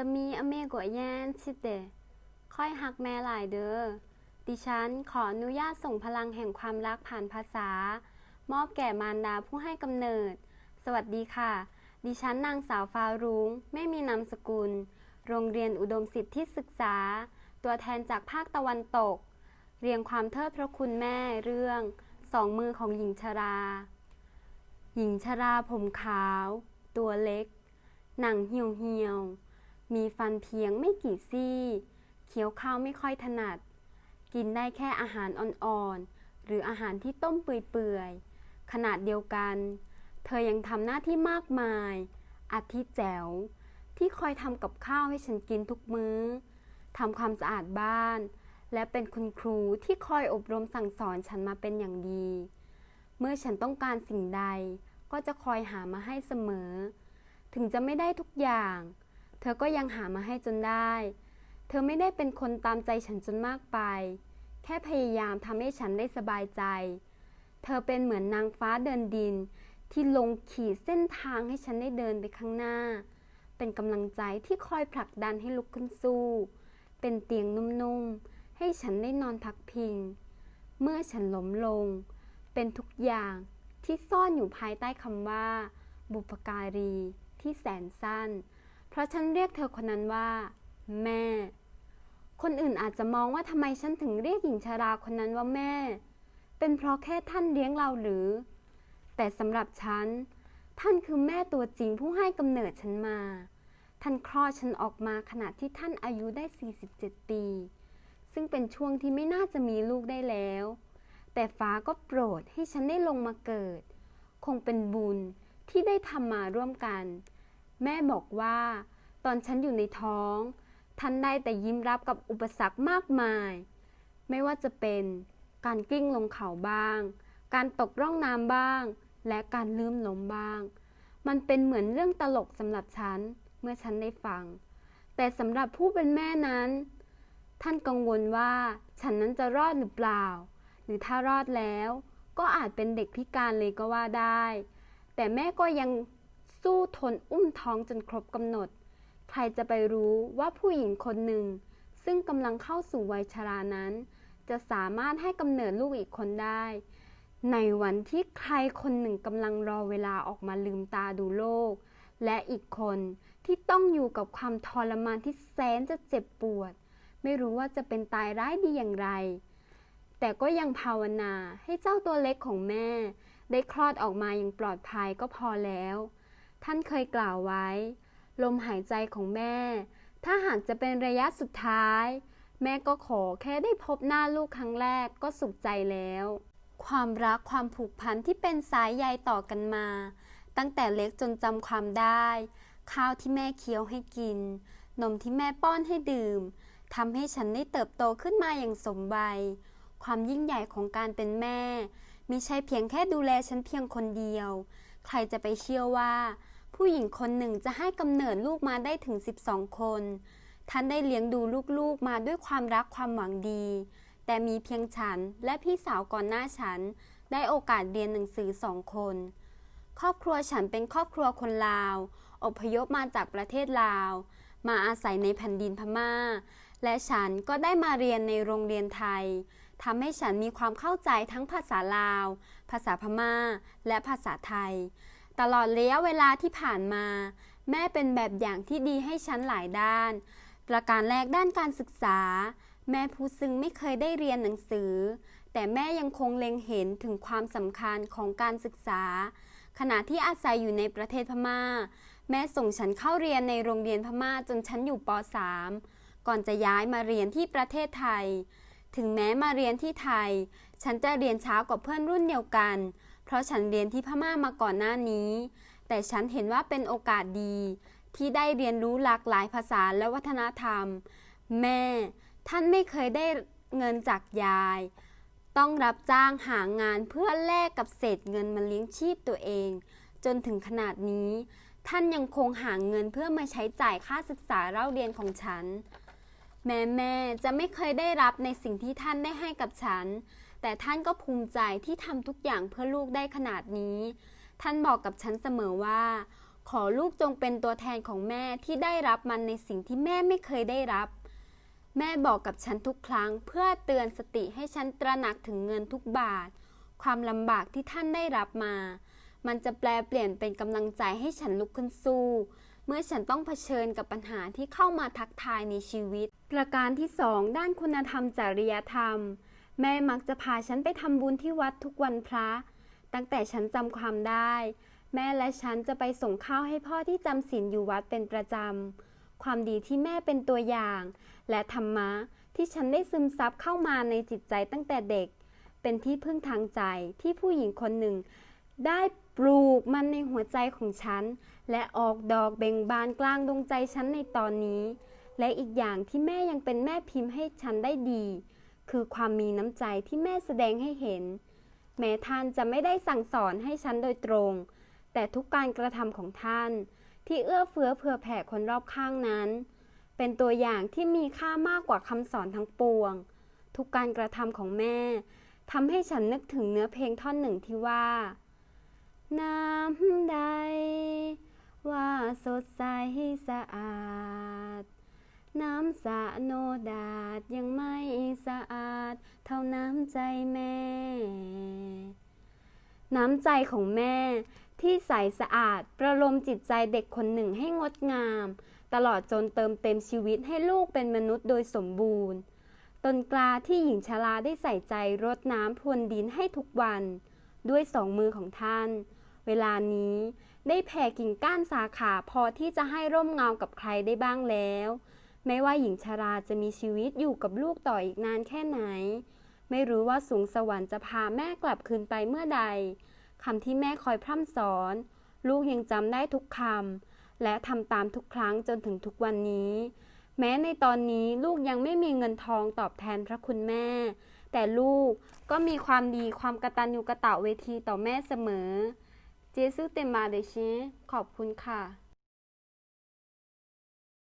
แต่มีอเมกว่าแยนชิเดะค่อยหักแม่หลายเด้อ ดิฉันขออนุญาตส่งพลังแห่งความรักผ่านภาษา มอบแก่มารดาผู้ให้กำเนิด สวัสดีค่ะ ดิฉันนางสาวฟ้ารุง้ง ไม่มีนามสกุล โรงเรียนอุดมสิทธิศึกษา ตัวแทนจากภาคตะวันตก เรียงความเทิดพระคุณแม่เรื่องสองมือของหญิงชรา หญิงชราผมขาว ตัวเล็ก หนังเหี่ยวเหี่ยว มีฟันเพียงไม่กี่ซี่ เคี้ยวข้าวไม่ค่อยถนัด กินได้แค่อาหารอ่อนๆ หรืออาหารที่ต้มเปื่อยๆ ขนาดเดียวกัน เธอยังทำหน้าที่มากมาย อาทิแจ๋ว ที่คอยทำกับข้าวให้ฉันกินทุกมื้อทำความสะอาดบ้าน และเป็นคุณครูที่คอยอบรมสั่งสอนฉันมาเป็นอย่างดี เมื่อฉันต้องการสิ่งใด ก็จะคอยหามาให้เสมอ ถึงจะไม่ได้ทุกอย่าง เธอก็ยังหามาให้จนได้ เธอไม่ได้เป็นคนตามใจฉันจนมากไป แค่พยายามทำให้ฉันได้สบายใจ เธอเป็นเหมือนนางฟ้าเดินดิน ที่ลงขีดเส้นทางให้ฉันได้เดินไปข้างหน้า เป็นกำลังใจที่คอยผลักดันให้ลุกขึ้นสู้ เป็นเตียงนุ่มๆ ให้ฉันได้นอนพักพิง เมื่อฉันล้มลง เป็นทุกอย่างที่ซ่อนอยู่ภายใต้คำว่า บุพการีที่แสนสั้น เพราะฉันเรียกเธอคนนั้นว่า แม่ คนอื่นอาจจะมองว่าทำไมฉันถึงเรียกหญิงชาราคนนั้นว่าแม่ เป็นเพราะแค่ท่านเลี้ยงเราหรือ แต่สำหรับฉัน ท่านคือแม่ตัวจริงผู้ให้กำเนิดฉันมา ท่านคลอดฉันออกมาขณะที่ท่านอายุได้ 47 ปี ซึ่งเป็นช่วงที่ไม่น่าจะมีลูกได้แล้ว แต่ฟ้าก็โปรดให้ฉันได้ลงมาเกิด คงเป็นบุญที่ได้ทำมาร่วมกัน แม่บอกว่า ตอนฉันอยู่ในท้อง ท่านได้แต่ยิ้มรับกับอุปสรรคมากมาย ไม่ว่าจะเป็นการกลิ้งลงเขาบ้าง การตกร่องน้ำบ้าง และการลืมล้มบ้าง มันเป็นเหมือนเรื่องตลกสำหรับฉันเมื่อฉันได้ฟัง แต่สำหรับผู้เป็นแม่นั้น ท่านกังวลว่าฉันนั้นจะรอดหรือเปล่า หรือถ้ารอดแล้ว ก็อาจเป็นเด็กพิการเลยก็ว่าได้ แต่แม่ก็ยัง สู้ทนอุ้มท้องจนครบกำหนด ใครจะไปรู้ว่าผู้หญิงคนหนึ่ง ซึ่งกำลังเข้าสู่วัยชรานั้น จะสามารถให้กำเนิดลูกอีกคนได้ ในวันที่ใครคนหนึ่งกำลังรอเวลาออกมาลืมตาดูโลก และอีกคนที่ต้องอยู่กับความทรมานที่แสนจะเจ็บปวด ไม่รู้ว่าจะเป็นตายร้ายดีอย่างไร แต่ก็ยังภาวนาให้เจ้าตัวเล็กของแม่ ได้คลอดออกมาอย่างปลอดภัยก็พอแล้ว ท่านเคยกล่าวไว้ ลมหายใจของแม่ ถ้าหากจะเป็นระยะสุดท้าย แม่ก็ขอแค่ได้พบหน้าลูกครั้งแรกก็สุขใจแล้ว ความรักความผูกพันที่เป็นสายใยต่อกันมา ตั้งแต่เล็กจนจำความได้ ข้าวที่แม่เคี้ยวให้กิน นมที่แม่ป้อนให้ดื่มทำให้ฉันได้เติบโตขึ้นมาอย่างสมวัยความยิ่งใหญ่ของการเป็นแม่มิใช่เพียงแค่ดูแลฉันเพียงคนเดียว ใครจะไปเชื่อว่า ผู้หญิงคนหนึ่งจะให้กำเนิดลูกมาได้ถึง 12 คน ท่านได้เลี้ยงดูลูกๆมาด้วยความรักความหวังดี แต่มีเพียงฉันและพี่สาวก่อนหน้าฉัน ได้โอกาสเรียนหนังสือสองคน ครอบครัวฉันเป็นครอบครัวคนลาว อพยพมาจากประเทศลาว มาอาศัยในแผ่นดินพม่า และฉันก็ได้มาเรียนในโรงเรียนไทยทำให้ฉันมีความเข้าใจทั้งภาษาลาว ภาษาพม่า และภาษาไทย ตลอดระยะเวลาที่ผ่านมา แม่เป็นแบบอย่างที่ดีให้ฉันหลายด้าน ประการแรกด้านการศึกษา แม่ผู้ซึ่งไม่เคยได้เรียนหนังสือ แต่แม่ยังคงเล็งเห็นถึงความสำคัญของการศึกษา ขณะที่อาศัยอยู่ในประเทศพม่า แม่ส่งฉันเข้าเรียนในโรงเรียนพม่าจนฉันอยู่ป .3 ก่อนจะย้ายมาเรียนที่ประเทศไทย ถึงแม้มาเรียนที่ไทย ฉันจะเรียนเช้ากว่าเพื่อนรุ่นเดียวกัน เพราะฉันเรียนที่พม่ามาก่อนหน้านี้ แต่ฉันเห็นว่าเป็นโอกาสดี ที่ได้เรียนรู้หลากหลายภาษาและวัฒนธรรม แม่ ท่านไม่เคยได้เงินจากยาย ต้องรับจ้างหางานเพื่อแลกกับเศษเงินมาเลี้ยงชีพตัวเอง จนถึงขนาดนี้ ท่านยังคงหาเงินเพื่อมาใช้จ่ายค่าศึกษาเล่าเรียนของฉัน แม่แม่จะไม่เคยได้รับในสิ่งที่ท่านได้ให้กับฉัน แต่ท่านก็ภูมิใจที่ทำทุกอย่างเพื่อลูกได้ขนาดนี้ ท่านบอกกับฉันเสมอว่า ขอลูกจงเป็นตัวแทนของแม่ที่ได้รับมันในสิ่งที่แม่ไม่เคยได้รับ แม่บอกกับฉันทุกครั้ง เพื่อเตือนสติให้ฉันตระหนักถึงเงินทุกบาท ความลำบากที่ท่านได้รับมา มันจะแปลเปลี่ยนเป็นกำลังใจให้ฉันลุกขึ้นสู้เมื่อฉันต้องเผชิญกับปัญหาที่เข้ามาทักทายในชีวิต ประการที่สองด้านคุณธรรมจริยธรรม แม่มักจะพาฉันไปทำบุญที่วัดทุกวันพระ ตั้งแต่ฉันจำความได้ แม่และฉันจะไปส่งข้าวให้พ่อที่จำศีลอยู่วัดเป็นประจำ ความดีที่แม่เป็นตัวอย่าง และธรรมะที่ฉันได้ซึมซับเข้ามาในจิตใจตั้งแต่เด็ก เป็นที่พึ่งทางใจที่ผู้หญิงคนหนึ่ง ได้ปลูกมันในหัวใจของฉัน และออกดอกเบ่งบานกลางดวงใจฉันในตอนนี้ และอีกอย่างที่แม่ยังเป็นแม่พิมพ์ให้ฉันได้ดี คือความมีน้ำใจที่แม่แสดงให้เห็น แม้ท่านจะไม่ได้สั่งสอนให้ฉันโดยตรง แต่ทุกการกระทำของท่าน ที่เอื้อเฟื้อเผื่อแผ่คนรอบข้างนั้น เป็นตัวอย่างที่มีค่ามากกว่าคำสอนทั้งปวง ทุกการกระทำของแม่ทำให้ฉันนึกถึงเนื้อเพลงท่อนหนึ่งที่ว่า น้ำใด ว่าสดใสสะอาด น้ำสะโนดาดยังไม่สะอาด เท่าน้ำใจแม่ น้ำใจของแม่ ที่ใสสะอาดประโลมจิตใจเด็กคนหนึ่งให้งดงาม ตลอดจนเติมเต็มชีวิตให้ลูกเป็นมนุษย์โดยสมบูรณ์ต้นกลาที่หญิงชราได้ใส่ใจรดน้ำพรวนดินให้ทุกวัน ด้วยสองมือของท่าน เวลานี้ได้แผ่กิ่งก้านสาขาพอที่จะให้ร่มเงากับใครได้บ้างแล้ว ไม่ว่าหญิงชราจะมีชีวิตอยู่กับลูกต่ออีกนานแค่ไหน ไม่รู้ว่าสูงสวรรค์จะพาแม่กลับคืนไปเมื่อใดคำที่แม่คอยพร่ำสอน ลูกยังจำได้ทุกคำและทำตามทุกครั้งจนถึงทุกวันนี้ แม้ในตอนนี้ลูกยังไม่มีเงินทองตอบแทนพระคุณแม่ แต่ลูกก็มีความดีความกระตัญญูกระตะเวทีต่อแม่เสมอเจสุเตมาเดชิขอบคุณค่ะ